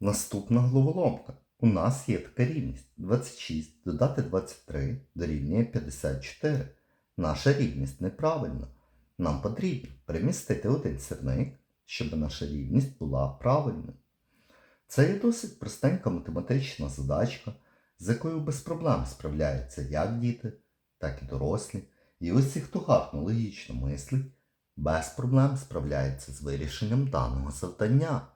Наступна головоломка. У нас є така рівність 26 додати 23 дорівнює 54. Наша рівність неправильна. Нам потрібно перемістити один сірник, щоб наша рівність була правильною. Це є досить простенька математична задачка, з якою без проблем справляються як діти, так і дорослі. І усі, хто гарно логічно мислить, без проблем справляється з вирішенням даного завдання.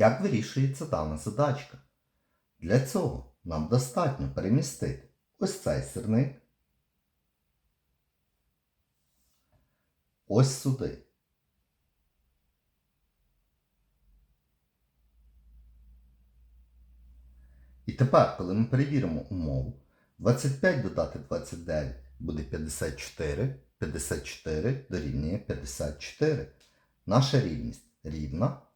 Як вирішується дана задачка? Для цього нам достатньо перемістити ось цей сірник ось сюди. І тепер, коли ми перевіримо умову, 25 додати 29 буде 54, 54 дорівнює 54. Наша рівність рівна,